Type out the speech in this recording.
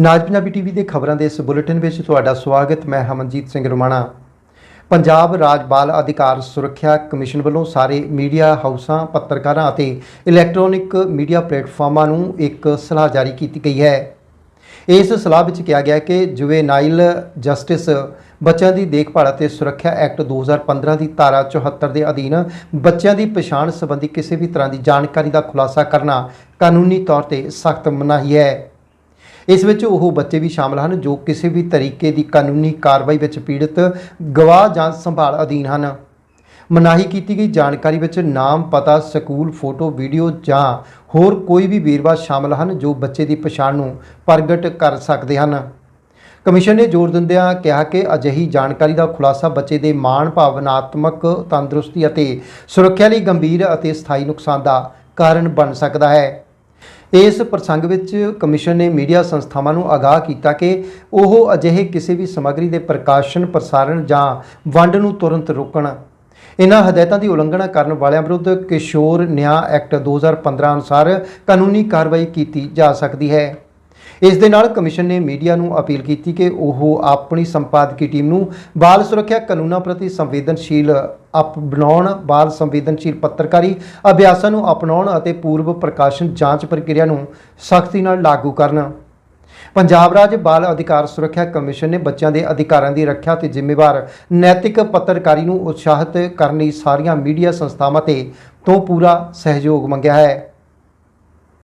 ਨਾਜ Punjabi TV ਦੇ ਖਬਰਾਂ ਦੇ ਇਸ ਬੁਲੇਟਿਨ ਵਿੱਚ ਤੁਹਾਡਾ ਸਵਾਗਤ, ਮੈਂ ਹਮਨਜੀਤ ਸਿੰਘ ਰੁਮਾਣਾ। ਪੰਜਾਬ ਰਾਜ ਬਾਲ ਅਧਿਕਾਰ ਸੁਰੱਖਿਆ ਕਮਿਸ਼ਨ ਵੱਲੋਂ ਸਾਰੇ ਮੀਡੀਆ ਹਾਊਸਾਂ, ਪੱਤਰਕਾਰਾਂ ਅਤੇ ਇਲੈਕਟ੍ਰੋਨਿਕ ਮੀਡੀਆ ਪਲੇਟਫਾਰਮਾਂ ਨੂੰ ਇੱਕ ਸਲਾਹ ਜਾਰੀ ਕੀਤੀ ਗਈ ਹੈ। ਇਸ ਸਲਾਹ ਵਿੱਚ ਕਿਹਾ ਗਿਆ ਕਿ ਜੁਵੇਨਾਈਲ ਜਸਟਿਸ, ਬੱਚਿਆਂ ਦੀ ਦੇਖਭਾਲ ਅਤੇ ਸੁਰੱਖਿਆ ਐਕਟ 2015 ਦੀ ਧਾਰਾ 74 ਦੇ ਅਧੀਨ ਬੱਚਿਆਂ ਦੀ ਪਛਾਣ ਸੰਬੰਧੀ ਕਿਸੇ ਵੀ ਤਰ੍ਹਾਂ ਦੀ ਜਾਣਕਾਰੀ ਦਾ ਖੁਲਾਸਾ ਕਰਨਾ ਕਾਨੂੰਨੀ ਤੌਰ ਤੇ ਸਖਤ ਮਨਾਹੀ ਹੈ। ਇਸ ਵਿੱਚ ਉਹ ਬੱਚੇ ਵੀ ਸ਼ਾਮਲ ਹਨ ਜੋ ਕਿਸੇ ਵੀ ਤਰੀਕੇ ਦੀ ਕਾਨੂੰਨੀ ਕਾਰਵਾਈ ਵਿੱਚ ਪੀੜਤ ਗਵਾਹ ਜਾਂ ਸੰਭਾਲ ਅਧੀਨ ਹਨ। ਮਨਾਹੀ ਕੀਤੀ ਗਈ ਜਾਣਕਾਰੀ ਵਿੱਚ ਨਾਮ, ਪਤਾ, ਸਕੂਲ, ਫੋਟੋ, ਵੀਡੀਓ ਜਾਂ ਹੋਰ ਕੋਈ ਵੀ ਵੇਰਵਾ ਸ਼ਾਮਲ ਹਨ ਜੋ ਬੱਚੇ ਦੀ ਪਛਾਣ ਨੂੰ ਪ੍ਰਗਟ ਕਰ ਸਕਦੇ ਹਨ। ਕਮਿਸ਼ਨ ਨੇ ਜ਼ੋਰ ਦਿੰਦਿਆਂ ਕਿਹਾ ਕਿ ਅਜਿਹੀ ਜਾਣਕਾਰੀ ਦਾ ਖੁਲਾਸਾ ਬੱਚੇ ਦੇ ਮਾਣ, ਭਾਵਨਾਤਮਕ ਤੰਦਰੁਸਤੀ ਅਤੇ ਸੁਰੱਖਿਆ ਲਈ ਗੰਭੀਰ ਅਤੇ ਸਥਾਈ ਨੁਕਸਾਨ ਦਾ ਕਾਰਨ ਬਣ ਸਕਦਾ ਹੈ। ਇਸ ਪ੍ਰਸੰਗ ਵਿੱਚ ਕਮਿਸ਼ਨ ਨੇ ਮੀਡੀਆ ਸੰਸਥਾਵਾਂ ਨੂੰ ਆਗਾਹ ਕੀਤਾ ਕਿ ਉਹ ਅਜਿਹੇ ਕਿਸੇ ਵੀ ਸਮੱਗਰੀ ਦੇ ਪ੍ਰਕਾਸ਼ਨ, ਪ੍ਰਸਾਰਣ ਜਾਂ ਵੰਡ ਨੂੰ ਤੁਰੰਤ ਰੋਕਣ। ਇਨ੍ਹਾਂ ਹਦਾਇਤਾਂ ਦੀ ਉਲੰਘਣਾ ਕਰਨ ਵਾਲਿਆਂ ਵਿਰੁੱਧ ਕਿਸ਼ੋਰ ਨਿਆਂ ਐਕਟ 2015 ਅਨੁਸਾਰ ਕਾਨੂੰਨੀ ਕਾਰਵਾਈ ਕੀਤੀ ਜਾ ਸਕਦੀ ਹੈ। ਇਸ ਦੇ ਨਾਲ ਕਮਿਸ਼ਨ ਨੇ ਮੀਡੀਆ ਨੂੰ ਅਪੀਲ ਕੀਤੀ ਕਿ ਉਹ ਆਪਣੀ ਸੰਪਾਦਕੀ ਟੀਮ ਨੂੰ ਬਾਲ ਸੁਰੱਖਿਆ ਕਾਨੂੰਨਾਂ ਪ੍ਰਤੀ ਸੰਵੇਦਨਸ਼ੀਲ ਅਪ, ਬਣਾਉਣ, ਬਾਲ ਸੰਵੇਦਨਸ਼ੀਲ ਪੱਤਰਕਾਰੀ ਅਭਿਆਸਾਂ ਨੂੰ ਅਪਣਾਉਣ ਅਤੇ ਪੂਰਵ ਪ੍ਰਕਾਸ਼ਨ ਜਾਂਚ ਪ੍ਰਕਿਰਿਆ ਨੂੰ ਸਖਤੀ ਨਾਲ ਲਾਗੂ ਕਰਨ। ਪੰਜਾਬ ਰਾਜ ਬਾਲ ਅਧਿਕਾਰ ਸੁਰੱਖਿਆ ਕਮਿਸ਼ਨ ਨੇ ਬੱਚਿਆਂ ਦੇ ਅਧਿਕਾਰਾਂ ਦੀ ਰੱਖਿਆ ਤੇ ਜ਼ਿੰਮੇਵਾਰ ਨੈਤਿਕ ਪੱਤਰਕਾਰੀ ਨੂੰ ਉਤਸ਼ਾਹਿਤ ਕਰਨ ਲਈ ਸਾਰੀਆਂ ਮੀਡੀਆ ਸੰਸਥਾਵਾਂ ਤੇ ਤੋਂ ਪੂਰਾ ਸਹਿਯੋਗ ਮੰਗਿਆ ਹੈ।